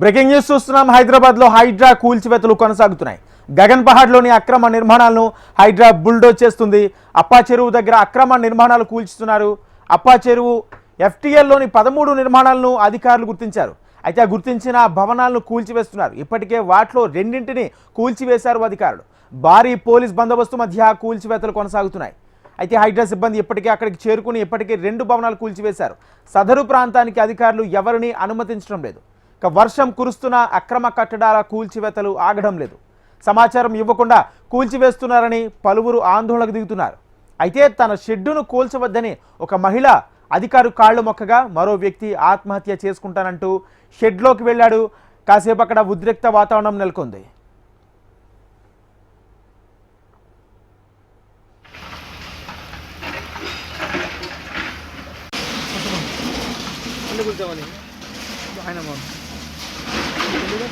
Breaking news చూస్తున్నాం. హైదరాబాద్లో హైడ్రా కూల్చివేతలు కొనసాగుతున్నాయి. గగన్ పహాడ్లోని అక్రమ నిర్మాణాలను హైడ్రా బుల్డోజ్ చేస్తుంది. అప్పా చెరువు దగ్గర అక్రమ నిర్మాణాలు కూల్చుతున్నారు అప్పా చెరువు ఎఫ్టీఎల్లోని పదమూడు నిర్మాణాలను అధికారులు గుర్తించారు. అయితే ఆ గుర్తించిన భవనాలను కూల్చివేస్తున్నారు. ఇప్పటికే వాటిలో రెండింటిని కూల్చివేశారు అధికారులు. భారీ పోలీస్ బందోబస్తు మధ్య కూల్చివేతలు కొనసాగుతున్నాయి. అయితే హైడ్రా సిబ్బంది ఇప్పటికే అక్కడికి చేరుకుని ఇప్పటికే రెండు భవనాలు కూల్చివేశారు. సదరు ప్రాంతానికి అధికారులు ఎవరిని అనుమతించడం లేదు. ఇక వర్షం కురుస్తున్న అక్రమ కట్టడాల కూల్చివేతలు ఆగడం లేదు. సమాచారం ఇవ్వకుండా కూల్చివేస్తున్నారని పలువురు ఆందోళనకు దిగుతున్నారు. అయితే తన షెడ్డును కూల్చవద్దని ఒక మహిళ అధికారు కాళ్ళు మొక్కగా మరో వ్యక్తి ఆత్మహత్య చేసుకుంటానంటూ షెడ్లోకి వెళ్ళాడు. కాసేపు అక్కడ ఉద్రిక్త వాతావరణం నెలకొంది. హైదరాబాద్ లో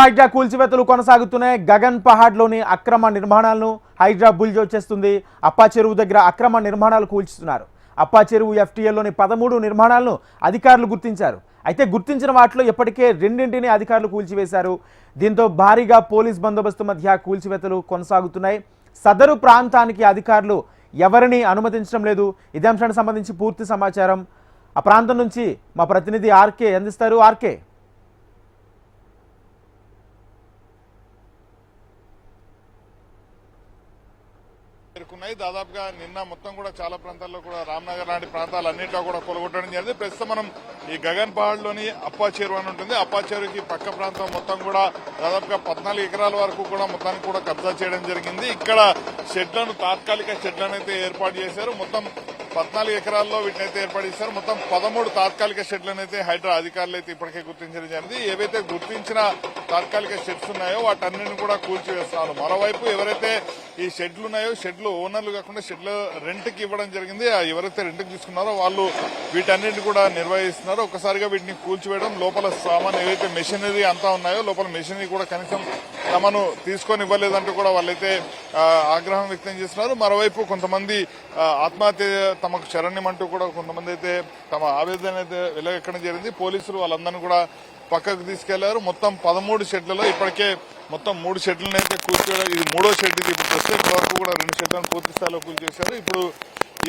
హైడ్రా కూల్చివేతలు కొనసాగుతున్నాయి. గగన్ పహాడ్లోని అక్రమ నిర్మాణాలను హైడ్రా బుల్జో చేస్తుంది. అప్పా చెరువు దగ్గర అక్రమ నిర్మాణాలు కూల్చుతున్నారు అప్పా చెరువు ఎఫ్టీఎల్లోని పదమూడు నిర్మాణాలను అధికారులు గుర్తించారు. అయితే గుర్తించిన వాటిలో ఇప్పటికే రెండింటిని అధికారులు కూల్చివేశారు. దీంతో భారీగా పోలీస్ బందోబస్తు మధ్య కూల్చివేతలు కొనసాగుతున్నాయి. సదరు ప్రాంతానికి అధికారులు ఎవరిని అనుమతించడం లేదు. ఇదే అంశానికి సంబంధించి పూర్తి సమాచారం. ఆ ప్రాంతం నుంచి మా ప్రతినిధి ఆర్కే అందిస్తారు. ఆర్కే. చేరుకున్నాయి దాదాపుగా నిన్న మొత్తం కూడా చాలా ప్రాంతాల్లో కూడా రామ్నగర్ లాంటి ప్రాంతాలన్నింటిలో కూడా కొలగొట్టడం జరిగింది. ప్రస్తుతం మనం ఈ గగన్ పహాడ్లోని అప్పాచేరు అని ఉంటుంది. అప్పాచేరుకి పక్క ప్రాంతం మొత్తం కూడా దాదాపుగా పద్నాలుగు ఎకరాల వరకు కూడా మొత్తానికి కూడా కబ్జా చేయడం జరిగింది. ఇక్కడ షెడ్లను తాత్కాలిక షెడ్లను అయితే ఏర్పాటు చేశారు. మొత్తం పద్నాలుగు ఎకరాల్లో వీటిని అయితే ఏర్పాటు చేశారు. మొత్తం పదమూడు తాత్కాలిక షెడ్లను అయితే హైడ్రా అధికారులు అయితే ఇప్పటికే గుర్తించడం జరిగింది. ఏవైతే గుర్తించిన తాత్కాలిక షెడ్స్ ఉన్నాయో వాటన్నిటిని కూడా కూల్చివేస్తున్నారు మరోవైపు ఎవరైతే ఈ షెడ్లు ఉన్నాయో షెడ్లు ఓనర్లు కాకుండా షెడ్లు రెంట్కి ఇవ్వడం జరిగింది. ఆ ఎవరైతే రెంట్కి తీసుకున్నారో వాళ్ళు వీటన్నిటిని కూడా నిర్వహిస్తున్నారు. ఒకసారిగా వీటిని కూల్చివేయడం లోపల సామాన్ ఏదైతే మెషినరీ అంతా ఉన్నాయో లోపల మెషినరీ కూడా కనీసం తమను తీసుకొని ఇవ్వలేదంటూ కూడా వాళ్ళైతే ఆగ్రహం వ్యక్తం చేస్తున్నారు. మరోవైపు కొంతమంది ఆత్మహత్య తమకు శరణ్యమంటూ కూడా కొంతమంది అయితే తమ ఆవేదన అయితే వెలగెక్కడం జరిగింది. పోలీసులు వాళ్ళందరినీ కూడా పక్కకు తీసుకెళ్ళారు. మొత్తం పదమూడు షెడ్లలో ఇప్పటికే మొత్తం మూడు షెడ్లను అయితే కూల్చేయడం ఇది మూడో షెడ్ ఇది ఇప్పుడు ప్రస్తుతం వరకు కూడా రెండు షెడ్లను పూర్తి స్థాయిలో కూల్చేశారు ఇప్పుడు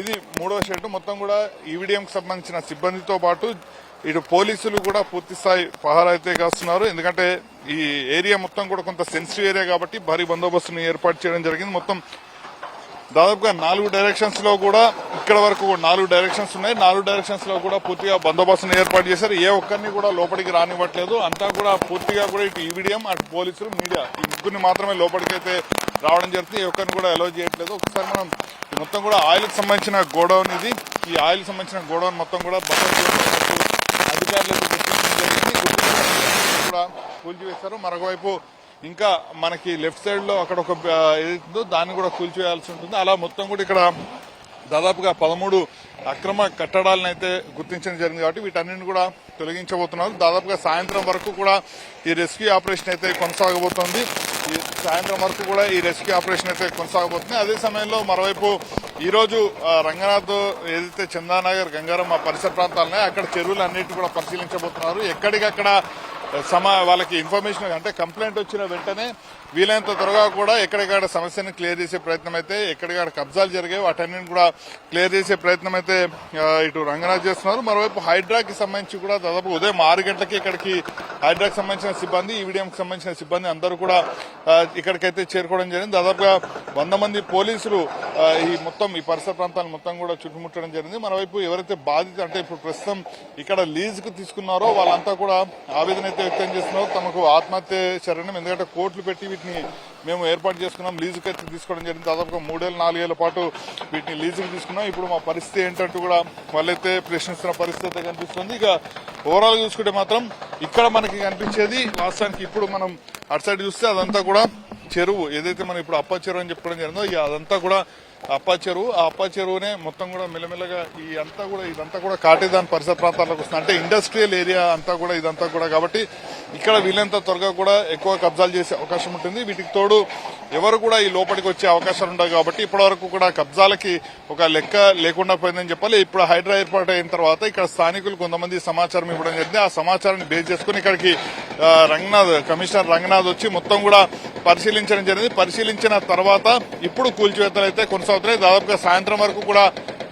ఇది మూడో షెడ్. మొత్తం కూడా ఈవీడీఎంకి సంబంధించిన సిబ్బందితో పాటు ఇటు పోలీసులు కూడా పూర్తి స్థాయి పహారా అయితే కాస్తున్నారు. ఎందుకంటే ఈ ఏరియా మొత్తం కూడా కొంత సెన్సిటివ్ ఏరియా కాబట్టి భారీ బందోబస్తును ఏర్పాటు చేయడం జరిగింది. మొత్తం దాదాపుగా నాలుగు డైరెక్షన్స్లో కూడా ఇక్కడ వరకు నాలుగు డైరెక్షన్స్ ఉన్నాయి. నాలుగు డైరెక్షన్స్లో కూడా పూర్తిగా బందోబస్తును ఏర్పాటు చేశారు. ఏ ఒక్కరిని కూడా లోపలికి రానివ్వట్లేదు. అంతా కూడా పూర్తిగా కూడా ఇటు ఈవీడీఎం అటు పోలీసులు మీడియా ఈ ముగ్గురిని మాత్రమే లోపలికి అయితే రావడం జరుగుతుంది. ఏ ఒక్కరిని కూడా అలో చేయట్లేదు. ఒకసారి మనం మొత్తం కూడా ఆయిల్కి సంబంధించిన గోడౌన్ ఇది. ఈ ఆయిల్ సంబంధించిన గోడౌన్ మొత్తం కూడా బఫర్ అధికారులకు కూడా కూల్చివేశారు మరొకవైపు ఇంకా మనకి లెఫ్ట్ సైడ్లో అక్కడ ఒక ఏదైతుందో దాన్ని కూడా కూల్చివేయాల్సి ఉంటుంది. అలా మొత్తం కూడా ఇక్కడ దాదాపుగా పదమూడు అక్రమ కట్టడాలను అయితే గుర్తించడం జరిగింది కాబట్టి వీటన్నిటిని కూడా తొలగించబోతున్నారు. దాదాపుగా సాయంత్రం వరకు కూడా ఈ రెస్క్యూ ఆపరేషన్ అయితే కొనసాగబోతోంది. ఈ సాయంత్రం వరకు కూడా ఈ రెస్క్యూ ఆపరేషన్ అయితే కొనసాగబోతుంది అదే సమయంలో మరోవైపు ఈరోజు రంగనాథ్ ఏదైతే చందానగర్ గంగారం ఆ పరిసర ప్రాంతాలున్నాయో అక్కడ చెరువులు అన్నిటి కూడా పరిశీలించబోతున్నారు. ఎక్కడికక్కడ సమా వాళ్ళకి ఇన్ఫర్మేషన్ అంటే కంప్లైంట్ వచ్చిన వెంటనే వీలైనంత త్వరగా కూడా ఎక్కడికాడ సమస్యను క్లియర్ చేసే ప్రయత్నం అయితే ఎక్కడికాడ కబ్జాలు జరిగాయి వాటన్నింటిని కూడా క్లియర్ చేసే ప్రయత్నం అయితే ఇటు రంగనాథ్ చేస్తున్నారు. మరోవైపు హైడ్రాకి సంబంధించి కూడా దాదాపు ఉదయం ఆరు గంటలకి ఇక్కడికి హైడ్రాకి సంబంధించిన సిబ్బంది ఈవీడీఎంకి సంబంధించిన సిబ్బంది అందరూ కూడా ఇక్కడికైతే చేరుకోవడం జరిగింది. దాదాపుగా వంద మంది పోలీసులు ఈ మొత్తం ఈ పరిసర ప్రాంతాలు మొత్తం కూడా చుట్టుముట్టడం జరిగింది. మరోవైపు ఎవరైతే బాధిత అంటే ఇప్పుడు ప్రస్తుతం ఇక్కడ లీజుకు తీసుకున్నారో వాళ్ళంతా కూడా ఆవేదన అయితే వ్యక్తం చేస్తున్నారు. తమకు ఆత్మహత్య శరణం ఎందుకంటే కోర్టులు పెట్టి వీటిని మేము ఏర్పాటు చేసుకున్నాం. లీజుకి అయితే తీసుకోవడం జరిగింది. దాదాపుగా మూడేళ్ళు నాలుగేళ్ళ పాటు వీటిని లీజుకి తీసుకున్నాం. ఇప్పుడు మా పరిస్థితి ఏంటంటూ కూడా వాళ్ళైతే ప్రశ్నిస్తున్న పరిస్థితి కనిపిస్తుంది. ఇక ఓవరాల్ చూసుకుంటే మాత్రం ఇక్కడ మనకి కనిపించేది వాస్తవానికి ఇప్పుడు మనం అటు సైడ్ చూస్తే అదంతా కూడా చెరువు. ఏదైతే మనం ఇప్పుడు అప్ప చెరువు అని చెప్పుకోవడం జరిగిందో ఇక అదంతా కూడా అప్ప చెరువు. ఆ అప్ప చెరువునే మొత్తం కూడా మెల్లమెల్లగా ఈ అంతా కూడా ఇదంతా కూడా కాటేదాన్ పరిసర ప్రాంతాలకు వస్తుంది. అంటే ఇండస్ట్రియల్ ఏరియా అంతా కూడా ఇదంతా కూడా. కాబట్టి ఇక్కడ వీలంత త్వరగా కూడా ఎక్కువ కబ్జాలు చేసే అవకాశం ఉంటుంది. వీటికి తోడు ఎవరు కూడా ఈ లోపలికి వచ్చే అవకాశాలు ఉండవు కాబట్టి ఇప్పటి వరకు కూడా కబ్జాలకి ఒక లెక్క లేకుండా పోయిందని చెప్పాలి. ఇప్పుడు హైడ్రా ఏర్పాటు అయిన తర్వాత ఇక్కడ స్థానికులు కొంతమంది సమాచారం ఇవ్వడం జరిగింది. ఆ సమాచారాన్ని బేస్ చేసుకుని ఇక్కడికి రంగనాథ్ కమిషనర్ రంగనాథ్ వచ్చి మొత్తం కూడా పరిశీలించడం జరిగింది. పరిశీలించిన తర్వాత ఇప్పుడు కూల్చివేతలు అయితే కొనసాగుతున్నాయి. దాదాపుగా సాయంత్రం వరకు కూడా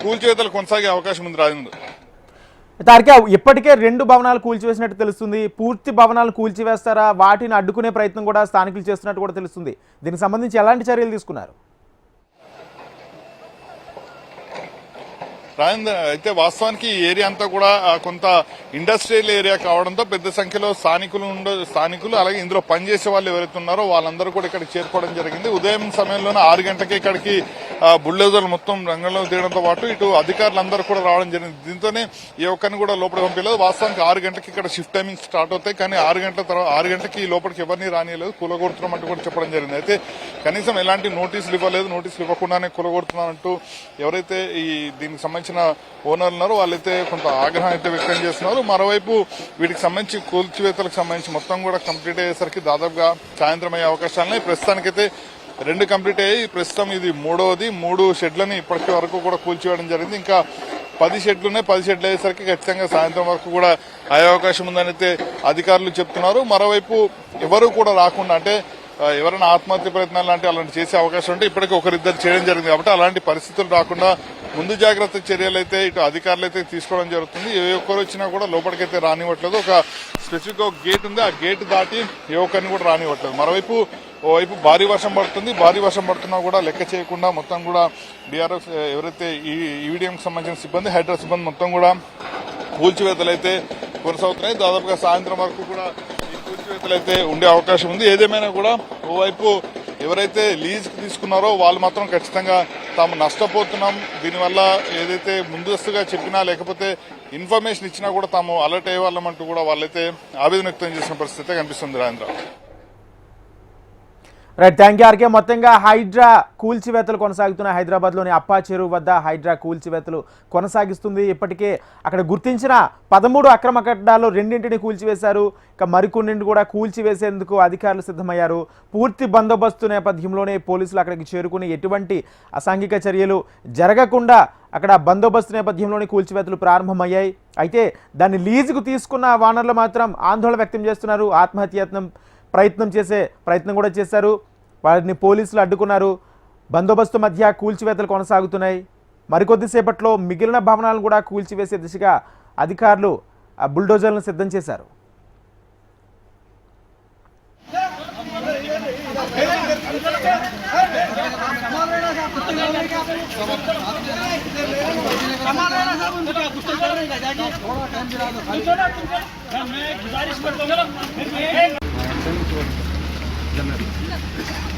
కూల్చివేతలు కొనసాగే అవకాశం ఉంది రాజేంద్ర. తారిక ఇప్పటికే రెండు భవనాలు కూల్చివేసినట్టు తెలుస్తుంది. పూర్తి భవనాలు కూల్చివేస్తారా? వాటిని అడ్డుకునే ప్రయత్నం కూడా స్థానికులు చేస్తున్నట్టు కూడా తెలుస్తుంది. దీనికి సంబంధించి ఎలాంటి చర్యలు తీసుకున్నారు? రాజేంద్ర అయితే వాస్తవానికి ఈ ఏరియా అంతా కూడా కొంత ఇండస్ట్రియల్ ఏరియా కావడంతో పెద్ద సంఖ్యలో స్థానికులు ఉండ స్థానికులు అలాగే ఇందులో పనిచేసే వాళ్ళు ఎవరైతే ఉన్నారో వాళ్ళందరూ కూడా ఇక్కడికి చేరుకోవడం జరిగింది. ఉదయం సమయంలోనే ఆరు గంటకి ఇక్కడికి ఆ, బుల్డోజర్లు మొత్తం రంగంలో తీయడంతో పాటు ఇటు అధికారులందరూ కూడా రావడం జరిగింది. దీంతోనే ఏ ఒక్కరిని కూడా లోపలికి పంపించలేదు. వాస్తవానికి ఆరు గంటకి ఇక్కడ షిఫ్ట్ టైమింగ్ స్టార్ట్ అవుతాయి. కానీ ఆరు గంటల తర్వాత ఆరు గంటకి లోపలికి ఎవరిని రానియలేదు. కూలగొడుతున్నామంటూ కూడా చెప్పడం జరిగింది. అయితే కనీసం ఎలాంటి నోటీసులు ఇవ్వలేదు. నోటీసులు ఇవ్వకుండానే కూలగొడుతున్నామంటూ ఎవరైతే ఈ దీనికి సంబంధించిన ఓనర్లు ఉన్నారు. వాళ్ళైతే కొంత ఆగ్రహం అయితే వ్యక్తం చేస్తున్నారు. మరోవైపు వీటికి సంబంధించి కూల్చివేతలకు సంబంధించి మొత్తం కూడా కంప్లీట్ అయ్యేసరికి దాదాపుగా సాయంత్రం అయ్యే అవకాశాలున్నాయి ప్రస్తుతానికైతే రెండు కంప్లీట్ అయ్యాయి. ప్రస్తుతం ఇది మూడవది మూడు షెడ్లని ఇప్పటి వరకు కూడా కూల్చివేయడం జరిగింది. ఇంకా పది షెడ్లు ఉన్నాయి. పది షెడ్లు అయ్యేసరికి ఖచ్చితంగా సాయంత్రం వరకు కూడా అయ్యే అవకాశం ఉందని అయితే అధికారులు చెప్తున్నారు. మరోవైపు ఎవరు కూడా రాకుండా అంటే ఎవరైనా ఆత్మహత్య ప్రయత్నాలు లాంటి అలాంటి చేసే అవకాశం ఉంటే ఇప్పటికీ ఒకరిద్దరు చేయడం జరిగింది. కాబట్టి అలాంటి పరిస్థితులు రాకుండా ముందు జాగ్రత్త చర్యలు అయితే ఇటు అధికారులు అయితే తీసుకోవడం జరుగుతుంది. ఏ ఒక్కరు వచ్చినా కూడా లోపలికైతే రానివ్వట్లేదు. ఒక స్పెసిఫిక్ ఒక గేట్ ఉంది. ఆ గేట్ దాటి ఏ ఒక్కరిని కూడా రానివ్వట్లేదు. మరోవైపు ఓవైపు భారీ వర్షం పడుతుంది. భారీ వర్షం పడుతున్నా కూడా లెక్క చేయకుండా మొత్తం కూడా బీఆర్ఎఫ్ ఎవరైతే ఈ ఈవీడీఎంకి సంబంధించిన సిబ్బంది హైడ్రా సిబ్బంది మొత్తం కూడా కూల్చివేతలు అయితే కొనసాగుతున్నాయి. దాదాపుగా సాయంత్రం వరకు కూడా కూల్చివేతలు అయితే ఉండే అవకాశం ఉంది. ఏదేమైనా కూడా ఓవైపు ఎవరైతే లీజ్ తీసుకున్నారో వాళ్ళు మాత్రం ఖచ్చితంగా తాము నష్టపోతున్నాం. దీనివల్ల ఏదైతే ముందస్తుగా చెప్పినా లేకపోతే ఇన్ఫర్మేషన్ ఇచ్చినా కూడా తాము అలర్ట్ అయ్యే వాళ్ళమంటూ కూడా వాళ్ళైతే ఆవేదన వ్యక్తం చేసిన పరిస్థితి కనిపిస్తుంది Rajendra. Right thank you. RK మొత్తంగా హైడ్రా కూల్చివేతలు కొనసాగుతున్న హైదరాబాద్లోని అప్పా చెరువు వద్ద హైడ్రా కూల్చివేతలు కొనసాగిస్తుంది. ఇప్పటికే అక్కడ గుర్తించిన పదమూడు అక్రమ కట్టడాలు రెండింటిని కూల్చివేశారు. ఇక మరికొన్నింటిని కూడా కూల్చివేసేందుకు అధికారులు సిద్ధమయ్యారు. పూర్తి బందోబస్తు నేపథ్యంలోనే పోలీసులు అక్కడికి చేరుకుని ఎటువంటి అసాంఘిక చర్యలు జరగకుండా అక్కడ బందోబస్తు నేపథ్యంలోనే కూల్చివేతలు ప్రారంభమయ్యాయి. అయితే దాన్ని లీజుకు తీసుకున్న వానర్లు మాత్రం ఆందోళన వ్యక్తం చేస్తున్నారు. ఆత్మహత్యత్నం ప్రయత్నం చేసే ప్రయత్నం కూడా చేశారు. వారిని పోలీసులు అడ్డుకున్నారు బందోబస్తు మధ్య కూల్చివేతలు కొనసాగుతున్నాయి మరికొద్దిసేపట్లో మిగిలిన భవనాలను కూడా కూల్చివేసే దిశగా అధికారులు ఆ బుల్డోజర్లను సిద్ధం చేశారు मैं गुजारिश करता हूँ Yeah.